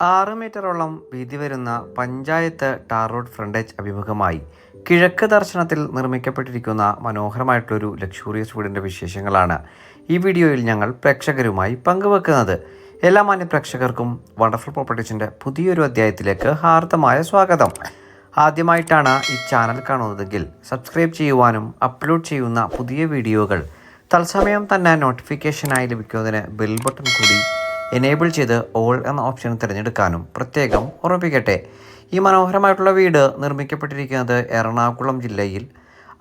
ആറ് മീറ്ററോളം വീതി വരുന്ന പഞ്ചായത്ത് ടാർ റോഡ് ഫ്രണ്ടേജ് അഭിമുഖമായി കിഴക്ക് ദർശനത്തിൽ നിർമ്മിക്കപ്പെട്ടിരിക്കുന്ന മനോഹരമായിട്ടുള്ളൊരു ലക്ഷൂറിയസ് വീടിന്റെ വിശേഷങ്ങളാണ് ഈ വീഡിയോയിൽ ഞങ്ങൾ പ്രേക്ഷകരുമായി പങ്കുവെക്കുന്നത്. എല്ലാ മാന്യ പ്രേക്ഷകർക്കും വണ്ടർഫുൾ പ്രോപ്പർട്ടീസിന്റെ പുതിയൊരു അധ്യായത്തിലേക്ക് ഹാർദമായ സ്വാഗതം. ആദ്യമായിട്ടാണ് ഈ ചാനൽ കാണുന്നതെങ്കിൽ സബ്സ്ക്രൈബ് ചെയ്യുവാനും അപ്ലോഡ് ചെയ്യുന്ന പുതിയ വീഡിയോകൾ തത്സമയം തന്നെ നോട്ടിഫിക്കേഷനായി ലഭിക്കുന്നതിന് ബെൽ ബട്ടൺ കൂടി എനേബിൾ ചെയ്ത് ഓൾ എന്ന ഓപ്ഷൻ തിരഞ്ഞെടുക്കാനും പ്രത്യേകം ഓർമ്മിപ്പിക്കട്ടെ. ഈ മനോഹരമായിട്ടുള്ള വീട് നിർമ്മിക്കപ്പെട്ടിരിക്കുന്നത് എറണാകുളം ജില്ലയിൽ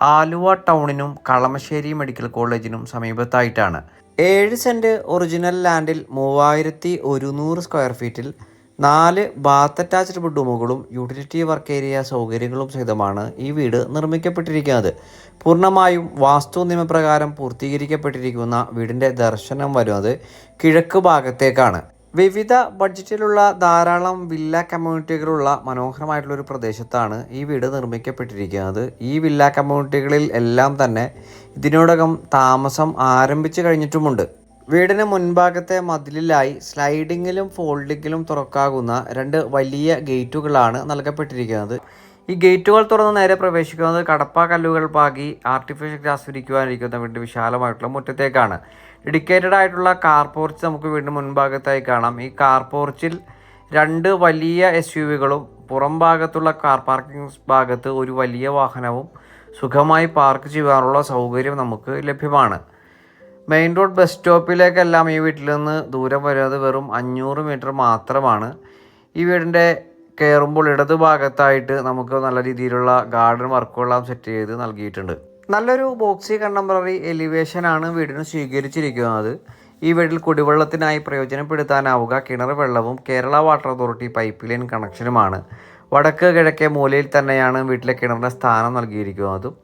ആലുവ ടൗണിനും കളമശ്ശേരി മെഡിക്കൽ കോളേജിനും സമീപത്തായിട്ടാണ്. ഏഴ് സെന്റ് ഒറിജിനൽ ലാൻഡിൽ മൂവായിരത്തി ഒരുന്നൂറ് സ്ക്വയർ ഫീറ്റിൽ നാല് ബാത്ത് അറ്റാച്ച്ഡ് ബെഡ്റൂമുകളും യൂട്ടിലിറ്റി വർക്ക് ഏരിയ സൗകര്യങ്ങളും സഹിതമാണ് ഈ വീട് നിർമ്മിക്കപ്പെട്ടിരിക്കുന്നത്. പൂർണമായും വാസ്തു നിയമപ്രകാരം പൂർത്തീകരിക്കപ്പെട്ടിരിക്കുന്ന വീടിന്റെ ദർശനം വരുന്നത് കിഴക്ക് ഭാഗത്തേക്കാണ്. വിവിധ ബഡ്ജറ്റിലുള്ള ധാരാളം വില്ല കമ്മ്യൂണിറ്റികളുള്ള മനോഹരമായിട്ടുള്ള ഒരു പ്രദേശത്താണ് ഈ വീട് നിർമ്മിക്കപ്പെട്ടിരിക്കുന്നത്. ഈ വില്ല കമ്മ്യൂണിറ്റികളിൽ എല്ലാം തന്നെ ഇതിനോടകം താമസം ആരംഭിച്ചു കഴിഞ്ഞിട്ടുമുണ്ട്. വീടിന് മുൻഭാഗത്തെ മതിലിലായി സ്ലൈഡിങ്ങിലും ഫോൾഡിങ്ങിലും തുറക്കാകുന്ന രണ്ട് വലിയ ഗേറ്റുകളാണ് നൽകപ്പെട്ടിരിക്കുന്നത്. ഈ ഗേറ്റുകൾ തുറന്ന് നേരെ പ്രവേശിക്കുന്നത് കടപ്പ കല്ലുകൾ പാകി ആർട്ടിഫിഷ്യൽ ഗ്രാസ് വിരിക്കുവാനിരിക്കുന്ന വീടിന്റെ വിശാലമായിട്ടുള്ള മുറ്റത്തേക്കാണ്. ഡെഡിക്കേറ്റഡ് ആയിട്ടുള്ള കാർ പോർച്ച് നമുക്ക് വീടിന് മുൻഭാഗത്തായി കാണാം. ഈ കാർ പോർച്ചിൽ രണ്ട് വലിയ എസ് യു വികളും പുറം ഭാഗത്തുള്ള കാർ പാർക്കിംഗ് ഭാഗത്ത് ഒരു വലിയ വാഹനവും സുഖമായി പാർക്ക് ചെയ്യാനുള്ള സൗകര്യം നമുക്ക് ലഭ്യമാണ്. മെയിൻ റോഡ് ബസ് സ്റ്റോപ്പിലേക്കെല്ലാം ഈ വീട്ടിൽ നിന്ന് ദൂരം വരുന്നത് വെറും അഞ്ഞൂറ് മീറ്റർ മാത്രമാണ്. ഈ വീടിന്റെ കയറുമ്പോൾ ഇടതു ഭാഗത്തായിട്ട് നമുക്ക് നല്ല രീതിയിലുള്ള ഗാർഡൻ വർക്കുകളെല്ലാം സെറ്റ് ചെയ്ത് നൽകിയിട്ടുണ്ട്. നല്ലൊരു ബോക്സി കണ്ടംപററി എലിവേഷനാണ് വീടിന് സ്വീകരിച്ചിരിക്കുന്നത്. ഈ വീട്ടിൽ കുടിവെള്ളത്തിനായി പ്രയോജനപ്പെടുത്താനാവുക. കിണർ വെള്ളവും Kerala water authority pipe line കണക്ഷനുമാണ് വടക്ക് കിഴക്കേ മൂലയിൽ തന്നെയാണ് വീട്ടിലെ കിണറിന്റെ സ്ഥാനം നൽകിയിരിക്കുന്നതും.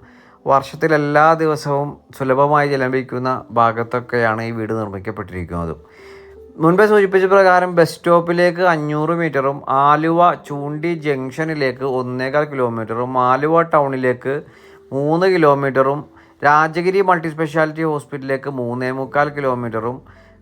വർഷത്തിൽ എല്ലാ ദിവസവും സുലഭമായി ജലം ലഭിക്കുന്ന ഭാഗത്തൊക്കെയാണ് ഈ വീട് നിർമ്മിക്കപ്പെട്ടിരിക്കുന്നത്. മുൻപേ സൂചിപ്പിച്ച പ്രകാരം ബസ് സ്റ്റോപ്പിലേക്ക് അഞ്ഞൂറ് മീറ്ററും ആലുവ ചൂണ്ടി ജംഗ്ഷനിലേക്ക് ഒന്നേകാൽ കിലോമീറ്ററും ആലുവ ടൗണിലേക്ക് മൂന്ന് കിലോമീറ്ററും രാജഗിരി മൾട്ടി സ്പെഷ്യാലിറ്റി ഹോസ്പിറ്റലിലേക്ക് മൂന്നേ മുക്കാൽ കിലോമീറ്ററും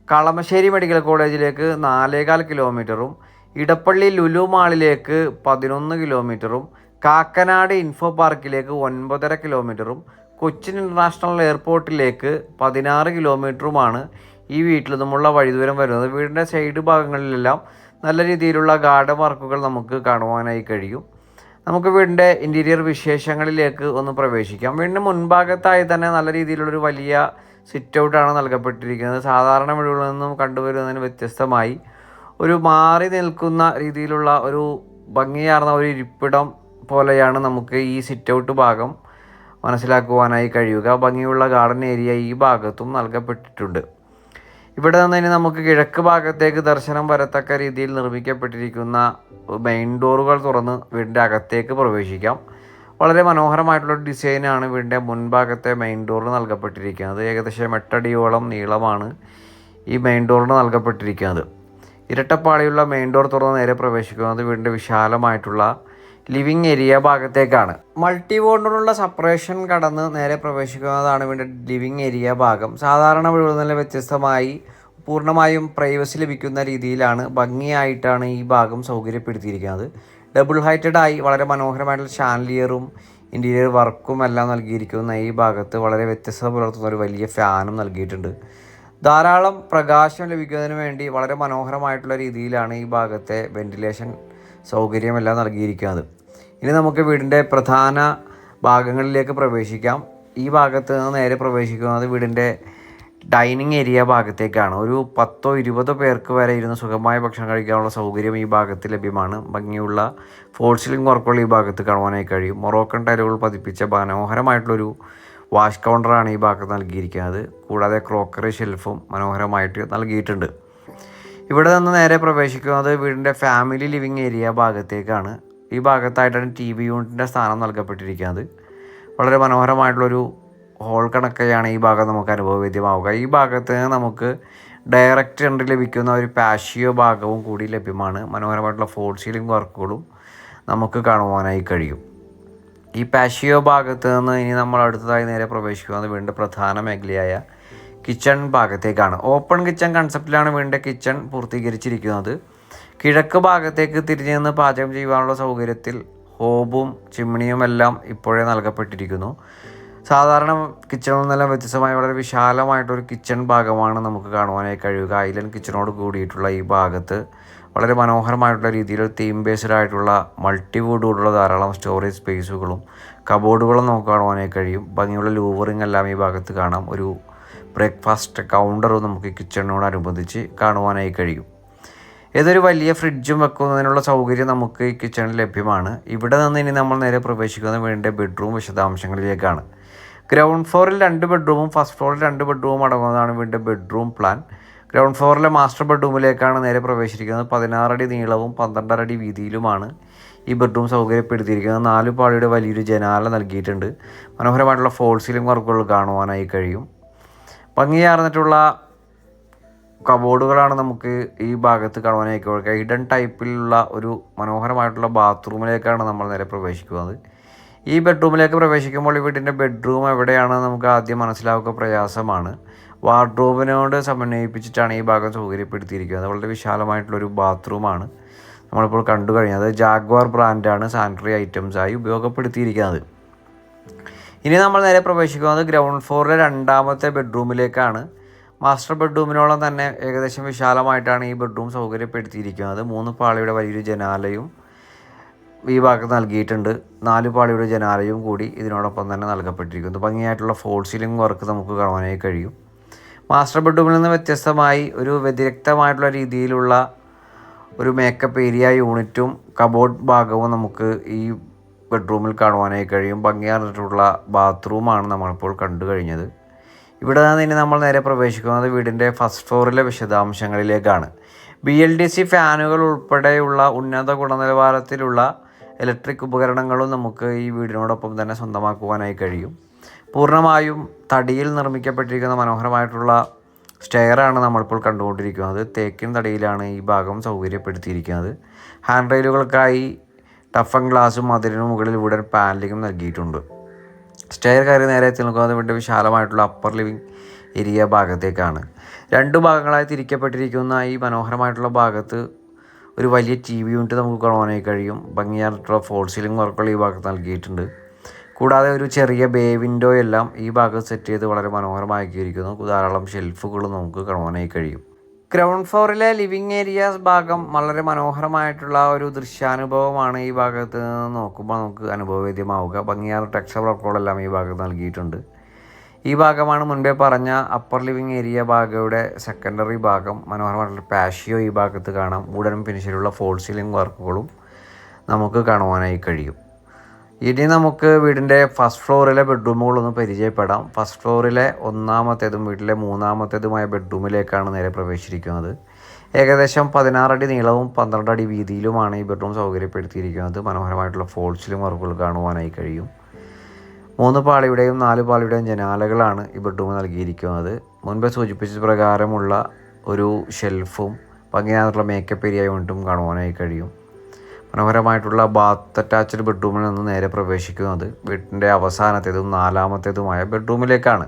കളമശ്ശേരി മെഡിക്കൽ കോളേജിലേക്ക് നാലേകാൽ കിലോമീറ്ററും ഇടപ്പള്ളി ലുലു മാളിലേക്ക് പതിനൊന്ന് കിലോമീറ്ററും കാക്കനാട് ഇൻഫോ പാർക്കിലേക്ക് ഒൻപതര കിലോമീറ്ററും കൊച്ചിൻ ഇന്റർനാഷണൽ എയർപോർട്ടിലേക്ക് പതിനാറ് കിലോമീറ്ററുമാണ് ഈ വീട്ടിൽ നിന്നുമുള്ള വഴിദൂരം വരുന്നത്. വീടിന്റെ സൈഡ് ഭാഗങ്ങളിലെല്ലാം നല്ല രീതിയിലുള്ള ഗാർഡൻ വർക്കുകൾ നമുക്ക് കാണുവാനായി കഴിയും. നമുക്ക് വീടിന്റെ ഇന്റീരിയർ വിശേഷങ്ങളിലേക്ക് ഒന്ന് പ്രവേശിക്കാം. വീടിന്റെ മുൻഭാഗത്തായി തന്നെ നല്ല രീതിയിലുള്ളൊരു വലിയ സിറ്റ് ഔട്ടാണ് നൽകപ്പെട്ടിരിക്കുന്നത്. സാധാരണ വീടുകളിൽ നിന്നും കണ്ടുവരുന്നതിന് വ്യത്യസ്തമായി ഒരു മാറി നിൽക്കുന്ന രീതിയിലുള്ള ഒരു ഭംഗിയാർന്ന ഒരു ഇരിപ്പിടം പോലെയാണ് നമുക്ക് ഈ സിറ്റ് ഔട്ട് ഭാഗം മനസ്സിലാക്കുവാനായി കഴിയുക. ഭംഗിയുള്ള ഗാർഡൻ ഏരിയ ഈ ഭാഗത്തും നൽകപ്പെട്ടിട്ടുണ്ട്. ഇവിടെ നിന്ന് തന്നെ നമുക്ക് കിഴക്ക് ഭാഗത്തേക്ക് ദർശനം വരത്തക്ക രീതിയിൽ നിർമ്മിക്കപ്പെട്ടിരിക്കുന്ന മെയിൻ ഡോറുകൾ തുറന്ന് വീടിന്റെ അകത്തേക്ക് പ്രവേശിക്കാം. വളരെ മനോഹരമായിട്ടുള്ള ഡിസൈനാണ് വീടിന്റെ മുൻഭാഗത്തെ മെയിൻ ഡോറിന് നൽകപ്പെട്ടിരിക്കുന്നത്. ഏകദേശം എട്ടടിയോളം നീളമാണ് ഈ മെയിൻ ഡോറിന് നൽകപ്പെട്ടിരിക്കുന്നത്. ഇരട്ടപ്പാളിയുള്ള മെയിൻ ഡോർ തുറന്ന് നേരെ പ്രവേശിക്കുന്നത് വീടിന്റെ വിശാലമായിട്ടുള്ള ലിവിങ് ഏരിയ ഭാഗത്തേക്കാണ്. മൾട്ടി വോണ്ടിനുള്ള സെപ്പറേഷൻ കടന്ന് നേരെ പ്രവേശിക്കുന്നതാണ് ഇവിടെ ലിവിങ് ഏരിയ ഭാഗം. സാധാരണ വീടുകളിൽ നിന്ന് വ്യത്യസ്തമായി പൂർണമായും പ്രൈവസി ലഭിക്കുന്ന രീതിയിലാണ് ഭംഗിയായിട്ടാണ് ഈ ഭാഗം സൗകര്യപ്പെടുത്തിയിരിക്കുന്നത്. ഡബിൾ ഹൈറ്റഡായി വളരെ മനോഹരമായിട്ടുള്ള ഷാൻലിയറും ഇന്റീരിയർ വർക്കും എല്ലാം നൽകിയിരിക്കുന്ന ഈ ഭാഗത്ത് വളരെ വ്യത്യസ്തത പുലർത്തുന്ന ഒരു വലിയ ഫാനും നൽകിയിട്ടുണ്ട്. ധാരാളം പ്രകാശം ലഭിക്കുന്നതിന് വേണ്ടി വളരെ മനോഹരമായിട്ടുള്ള രീതിയിലാണ് ഈ ഭാഗത്തെ വെന്റിലേഷൻ സൗകര്യമെല്ലാം നൽകിയിരിക്കുന്നത്. ഇനി നമുക്ക് വീടിന്റെ പ്രധാന ഭാഗങ്ങളിലേക്ക് പ്രവേശിക്കാം. ഈ ഭാഗത്ത് നിന്ന് നേരെ പ്രവേശിക്കുന്നത് വീടിന്റെ ഡൈനിങ് ഏരിയ ഭാഗത്തേക്കാണ്. ഒരു പത്തോ ഇരുപതോ പേർക്ക് വരെ ഇരുന്ന് സുഖമായ ഭക്ഷണം കഴിക്കാനുള്ള സൗകര്യം ഈ ഭാഗത്ത് ലഭ്യമാണ്. ഭംഗിയുള്ള ഫോൾ സീലിംഗ് വർക്കുകൾ ഈ ഭാഗത്ത് കാണുവാനായി കഴിയും. മൊറോക്കൻ ടൈലുകൾ പതിപ്പിച്ച മനോഹരമായിട്ടുള്ളൊരു വാഷ് കൗണ്ടറാണ് ഈ ഭാഗത്ത് നൽകിയിരിക്കുന്നത്. കൂടാതെ ക്രോക്കറി ഷെൽഫും മനോഹരമായിട്ട് നൽകിയിട്ടുണ്ട്. ഇവിടെ നിന്ന് നേരെ പ്രവേശിക്കുന്നത് വീടിന്റെ ഫാമിലി ലിവിങ് ഏരിയ ഭാഗത്തേക്കാണ്. ഈ ഭാഗത്തായിട്ടാണ് ടി വി യൂണിറ്റിന്റെ സ്ഥാനം നൽകപ്പെട്ടിരിക്കുന്നത്. വളരെ മനോഹരമായിട്ടുള്ളൊരു ഹോൾ കണക്കെയാണ് ഈ ഭാഗം നമുക്ക് അനുഭവവേദ്യമാവുക. ഈ ഭാഗത്ത് നമുക്ക് ഡയറക്റ്റ് എൻട്രി ലഭിക്കുന്ന ഒരു പാഷിയോ ഭാഗവും കൂടി ലഭ്യമാണ്. മനോഹരമായിട്ടുള്ള ഫോൾ സീലിംഗ് വർക്കുകളും നമുക്ക് കാണുവാനായി കഴിയും. ഈ പാഷിയോ ഭാഗത്ത് നിന്ന് ഇനി നമ്മൾ അടുത്തതായി നേരെ പ്രവേശിക്കുന്നത് വീണ്ടും പ്രധാന മേഖലയായ കിച്ചൺ ഭാഗത്തേക്കാണ്. ഓപ്പൺ കിച്ചൺ കൺസെപ്റ്റിലാണ് വീണ്ടും കിച്ചൺ പൂർത്തീകരിച്ചിരിക്കുന്നത്. കിഴക്ക് ഭാഗത്തേക്ക് തിരിഞ്ഞു നിന്ന് പാചകം ചെയ്യുവാനുള്ള സൗകര്യത്തിൽ ഹോബും ചിമ്മിണിയും എല്ലാം ഇപ്പോഴേ നൽകപ്പെട്ടിരിക്കുന്നു. സാധാരണ കിച്ചണിൽ നിന്നെല്ലാം വ്യത്യസ്തമായ വളരെ വിശാലമായിട്ടൊരു കിച്ചൺ ഭാഗമാണ് നമുക്ക് കാണുവാനായി കഴിയുക. ഐലൻഡ് കിച്ചണോട് കൂടിയിട്ടുള്ള ഈ ഭാഗത്ത് വളരെ മനോഹരമായിട്ടുള്ള രീതിയിൽ തീം ബേസ്ഡ് ആയിട്ടുള്ള മൾട്ടി വീടുകളുള്ള ധാരാളം സ്റ്റോറേജ് സ്പേസുകളും കബോർഡുകളും നമുക്ക് കാണുവാനായി കഴിയും. ഭംഗിയുള്ള ലൂവറിങ് എല്ലാം ഈ ഭാഗത്ത് കാണാം. ഒരു ബ്രേക്ക്ഫാസ്റ്റ് കൗണ്ടറും നമുക്ക് കിച്ചണിനോടനുബന്ധിച്ച് കാണുവാനായി കഴിയും. ഏതൊരു വലിയ ഫ്രിഡ്ജും വെക്കുന്നതിനുള്ള സൗകര്യം നമുക്ക് ഈ കിച്ചണിൽ ലഭ്യമാണ്. ഇവിടെ നിന്ന് ഇനി നമ്മൾ നേരെ പ്രവേശിക്കുന്ന വീടിന്റെ ബെഡ്റൂം വിശദാംശങ്ങളിലേക്കാണ്. ഗ്രൗണ്ട് ഫ്ലോറിൽ രണ്ട് ബെഡ്റൂമും ഫസ്റ്റ് ഫ്ലോറിൽ രണ്ട് ബെഡ്റൂമും അടങ്ങുന്നതാണ് വീടിന്റെ ബെഡ്റൂം പ്ലാൻ. ഗ്രൗണ്ട് ഫ്ലോറിലെ മാസ്റ്റർ ബെഡ്റൂമിലേക്കാണ് നേരെ പ്രവേശിക്കുന്നത് പതിനാറടി നീളവും പന്ത്രണ്ടര അടി വീതിയിലുമാണ് ഈ ബെഡ്റൂം സൗകര്യപ്പെടുത്തിയിരിക്കുന്നത്. നാല് പാളിയുടെ വലിയൊരു ജനാല നൽകിയിട്ടുണ്ട്. മനോഹരമായിട്ടുള്ള ഫോൾ സീലിംഗ് വർക്കുകൾ കാണുവാനായി കഴിയും. ഭംഗിയാർന്നിട്ടുള്ള കബോർഡുകളാണ് നമുക്ക് ഈ ഭാഗത്ത് കാണുവാനായി. ഹിഡൻ ടൈപ്പിലുള്ള ഒരു മനോഹരമായിട്ടുള്ള ബാത്റൂമിലേക്കാണ് നമ്മൾ നേരെ പ്രവേശിക്കുന്നത്. ഈ ബെഡ്റൂമിലേക്ക് പ്രവേശിക്കുമ്പോൾ ഈ വീട്ടിന്റെ ബെഡ്റൂം എവിടെയാണ് നമുക്ക് ആദ്യം മനസ്സിലാവുക പ്രയാസമാണ്. വാർഡ്രോബിനോട് സമന്വയിപ്പിച്ചിട്ടാണ് ഈ ഭാഗം സൗകര്യപ്പെടുത്തിയിരിക്കുന്നത്. വളരെ വിശാലമായിട്ടുള്ളൊരു ബാത്റൂമാണ്. നമ്മളിപ്പോൾ കണ്ടു കഴിഞ്ഞത്. ജാഗ്വാർ ബ്രാൻഡാണ് സാനിറ്ററി ഐറ്റംസായി ഉപയോഗപ്പെടുത്തിയിരിക്കുന്നത്. ഇനി നമ്മൾ നേരെ പ്രവേശിക്കുന്നത് ഗ്രൗണ്ട് ഫ്ലോറിലെ രണ്ടാമത്തെ ബെഡ്റൂമിലേക്കാണ് മാസ്റ്റർ ബെഡ്റൂമിനോളം തന്നെ ഏകദേശം വിശാലമായിട്ടാണ് ഈ ബെഡ്റൂം സൗകര്യപ്പെടുത്തിയിരിക്കുന്നത്. മൂന്ന് പാളിയുടെ വലിയൊരു ജനാലയും ഈ ഭാഗത്ത് നൽകിയിട്ടുണ്ട്. നാല് പാളിയുടെ ജനാലയും കൂടി ഇതിനോടൊപ്പം തന്നെ നൽകപ്പെട്ടിരിക്കുന്നു. ഭംഗിയായിട്ടുള്ള ഫോൾ സീലിംഗ് വർക്ക് നമുക്ക് കാണുവാനായി കഴിയും. മാസ്റ്റർ ബെഡ്റൂമിൽ നിന്ന് വ്യത്യസ്തമായി ഒരു വ്യതിരക്തമായിട്ടുള്ള രീതിയിലുള്ള ഒരു മേക്കപ്പ് ഏരിയ യൂണിറ്റും കബോർഡ് ഭാഗവും നമുക്ക് ഈ ബെഡ്റൂമിൽ കാണുവാനായി കഴിയും. ഭംഗിയാർന്നിട്ടുള്ള ബാത്റൂമാണ് നമ്മളിപ്പോൾ കണ്ടു കഴിഞ്ഞത്. ഇവിടെ നിന്ന് ഇനി നമ്മൾ നേരെ പ്രവേശിക്കുന്നത് വീടിന്റെ ഫസ്റ്റ് ഫ്ലോറിലെ വിശദാംശങ്ങളിലേക്കാണ്. ബി എൽ ഡി സി ഫാനുകൾ ഉൾപ്പെടെയുള്ള ഉന്നത ഗുണനിലവാരത്തിലുള്ള ഇലക്ട്രിക് ഉപകരണങ്ങളും നമുക്ക് ഈ വീടിനോടൊപ്പം തന്നെ സ്വന്തമാക്കുവാനായി കഴിയും. പൂർണമായും തടിയിൽ നിർമ്മിക്കപ്പെട്ടിരിക്കുന്ന മനോഹരമായിട്ടുള്ള സ്റ്റെയറാണ് നമ്മളിപ്പോൾ കണ്ടുകൊണ്ടിരിക്കുന്നത്. തേക്കിൻ തടിയിലാണ് ഈ ഭാഗം സൗകര്യപ്പെടുത്തിയിരിക്കുന്നത്. ഹാൻഡ് റെയിലുകൾക്കായി ടഫൻ ഗ്ലാസും മതിലിനു മുകളിൽ വുഡൻ പാനലിങ്ങും നൽകിയിട്ടുണ്ട്. സ്റ്റെയർ കയറി നേരെ വേണ്ട വീണ്ടും വിശാലമായിട്ടുള്ള അപ്പർ ലിവിംഗ് ഏരിയ ഭാഗത്തേക്കാണ്. രണ്ട് ഭാഗങ്ങളായി തിരിക്കപ്പെട്ടിരിക്കുന്ന ഈ മനോഹരമായിട്ടുള്ള ഭാഗത്ത് ഒരു വലിയ ടി വി യൂണിറ്റ് നമുക്ക് കാണുവാനായി കഴിയും. ഭംഗിയായിട്ടുള്ള ഫോൾ സീലിംഗ് വർക്കുകൾ ഈ ഭാഗത്ത് നൽകിയിട്ടുണ്ട്. കൂടാതെ ഒരു ചെറിയ ബേ വിൻഡോ എല്ലാം ഈ ഭാഗത്ത് സെറ്റ് ചെയ്ത് വളരെ മനോഹരമാക്കിയിരിക്കുന്നു. ധാരാളം ഷെൽഫുകൾ നമുക്ക് കാണുവാനായി കഴിയും. ഗ്രൗണ്ട് ഫ്ലോറിലെ ലിവിങ് ഏരിയാസ് ഭാഗം വളരെ മനോഹരമായിട്ടുള്ള ഒരു ദൃശ്യാനുഭവമാണ് ഈ ഭാഗത്ത് നിന്ന് നോക്കുമ്പോൾ നമുക്ക് അനുഭവവേദ്യമാവുക. ഭംഗിയാർ ടെക്സ്ചർ വർക്കുകളെല്ലാം ഈ ഭാഗത്ത് നൽകിയിട്ടുണ്ട്. ഈ ഭാഗമാണ് മുൻപേ പറഞ്ഞ അപ്പർ ലിവിങ് ഏരിയ ഭാഗയുടെ സെക്കൻഡറി ഭാഗം. മനോഹരമായിട്ടുള്ള പാഷിയോ ഈ ഭാഗത്ത് കാണാം. വുഡൻ ഫിനിഷിലുള്ള ഫോൾ സീലിംഗ് വർക്കുകളും നമുക്ക് കാണുവാനായി കഴിയും. ഇനി നമുക്ക് വീടിന്റെ ഫസ്റ്റ് ഫ്ലോറിലെ ബെഡ്റൂമുകളൊന്ന് പരിചയപ്പെടാം. ഫസ്റ്റ് ഫ്ലോറിലെ ഒന്നാമത്തേതും വീട്ടിലെ മൂന്നാമത്തേതുമായ ബെഡ്റൂമിലേക്കാണ് നേരെ പ്രവേശിച്ചിരിക്കുന്നത്. ഏകദേശം പതിനാറടി നീളവും പന്ത്രണ്ട് അടി വീതിയിലുമാണ് ഈ ബെഡ്റൂം സൗകര്യപ്പെടുത്തിയിരിക്കുന്നത്. മനോഹരമായിട്ടുള്ള ഫോൾസിലും വർക്കുകൾ കാണുവാനായി കഴിയും. മൂന്ന് പാളിയുടെയും നാല് പാളിയുടെയും ജനാലകളാണ് ഈ ബെഡ്റൂം നൽകിയിരിക്കുന്നത്. മുൻപ് സൂചിപ്പിച്ച പ്രകാരമുള്ള ഒരു ഷെൽഫും ഭംഗിയായിട്ടുള്ള മേക്കപ്പ് ഏരിയ യൂണിറ്റും കാണുവാനായി കഴിയും. മനോഹരമായിട്ടുള്ള ബാത്ത് അറ്റാച്ച്ഡ് ബെഡ്റൂമിൽ നിന്ന് നേരെ പ്രവേശിക്കുന്നത് വീട്ടിന്റെ അവസാനത്തേതും നാലാമത്തേതുമായ ബെഡ്റൂമിലേക്കാണ്.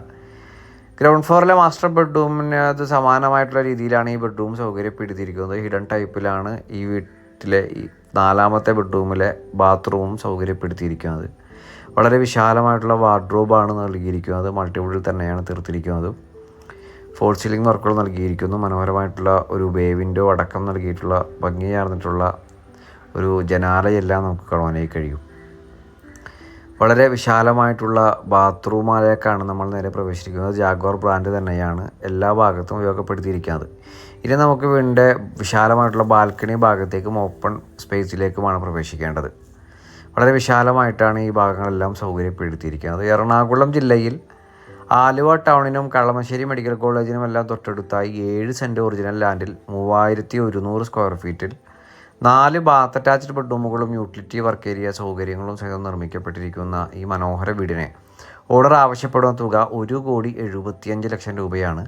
ഗ്രൗണ്ട് ഫ്ലോറിലെ മാസ്റ്റർ ബെഡ്റൂമിന് അത് സമാനമായിട്ടുള്ള രീതിയിലാണ് ഈ ബെഡ്റൂം സൗകര്യപ്പെടുത്തിയിരിക്കുന്നത്. ഹിഡൻ ടൈപ്പിലാണ് ഈ വീട്ടിലെ ഈ നാലാമത്തെ ബെഡ്റൂമിലെ ബാത്റൂമും സൗകര്യപ്പെടുത്തിയിരിക്കുന്നത്. വളരെ വിശാലമായിട്ടുള്ള വാർഡ്രോബാണ് നൽകിയിരിക്കുന്നത്. മൾട്ടിപ്പിൾ തന്നെയാണ് തീർത്തിരിക്കുന്നത്. ഫോൾ സീലിംഗ് വർക്കുകൾ നൽകിയിരിക്കുന്നു. മനോഹരമായിട്ടുള്ള ഒരു ബേ വിൻഡോ അടക്കം നൽകിയിട്ടുള്ള ഭംഗിയാർന്നിട്ടുള്ള ഒരു ജനാലയെല്ലാം നമുക്ക് കാണുവാനായി കഴിയും. വളരെ വിശാലമായിട്ടുള്ള ബാത്റൂമിലേക്കാണ് നമ്മൾ നേരെ പ്രവേശിക്കുന്നത്. ജാഗ്വാർ ബ്രാൻഡ് തന്നെയാണ് എല്ലാ ഭാഗത്തും ഉപയോഗപ്പെടുത്തിയിരിക്കുന്നത്. ഇനി നമുക്ക് വീടിന്റെ വിശാലമായിട്ടുള്ള ബാൽക്കണി ഭാഗത്തേക്കും ഓപ്പൺ സ്പേസിലേക്കുമാണ് പ്രവേശിക്കേണ്ടത്. വളരെ വിശാലമായിട്ടാണ് ഈ ഭാഗങ്ങളെല്ലാം സൗകര്യപ്പെടുത്തിയിരിക്കുന്നത്. എറണാകുളം ജില്ലയിൽ ആലുവ ടൗണിനും കളമശ്ശേരി മെഡിക്കൽ കോളേജിനും എല്ലാം തൊട്ടടുത്തായി ഏഴ് സെന്റ് ഒറിജിനൽ ലാൻഡിൽ മൂവായിരത്തി ഒരുന്നൂറ് സ്ക്വയർ ഫീറ്റിൽ നാല് ബാത്ത് അറ്റാച്ച്ഡ് ബെഡ്റൂമുകളും യൂട്ടിലിറ്റി വർക്ക് ഏരിയ സൗകര്യങ്ങളും സഹിതം നിർമ്മിക്കപ്പെട്ടിരിക്കുന്ന ഈ മനോഹര വീടിനെ ഓർഡർ ആവശ്യപ്പെടുന്ന തുക ഒരു കോടി എഴുപത്തിയഞ്ച് ലക്ഷം രൂപയാണ്.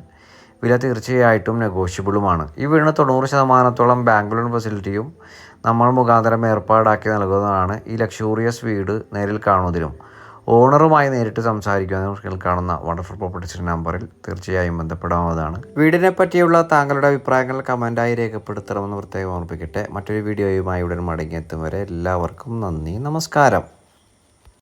വില തീർച്ചയായിട്ടും നെഗോഷ്യബിളുമാണ് ഈ വീടിന് തൊണ്ണൂറ് ശതമാനത്തോളം ബാങ്ക് ലോൺ ഫെസിലിറ്റിയും നമ്മൾ മുഖാന്തരം ഏർപ്പാടാക്കി നൽകുന്നതാണ് ഈ ലക്ഷൂറിയസ് വീട് നേരിൽ കാണുന്നതിനും ഓണറുമായി നേരിട്ട് സംസാരിക്കുക നിങ്ങൾ കാണുന്ന വണ്ടർഫുൾ പ്രോപ്പർട്ടീസിന്റെ നമ്പറിൽ തീർച്ചയായും ബന്ധപ്പെടാവുന്നതാണ്. വീടിനെ പറ്റിയുള്ള താങ്കളുടെ അഭിപ്രായങ്ങൾ കമന്റായി രേഖപ്പെടുത്തണമെന്ന് പ്രത്യേകം ഓർമ്മിപ്പിക്കട്ടെ. മറ്റൊരു വീഡിയോയുമായി ഉടൻ മടങ്ങിയെത്തും വരെ എല്ലാവർക്കും നന്ദി. നമസ്കാരം.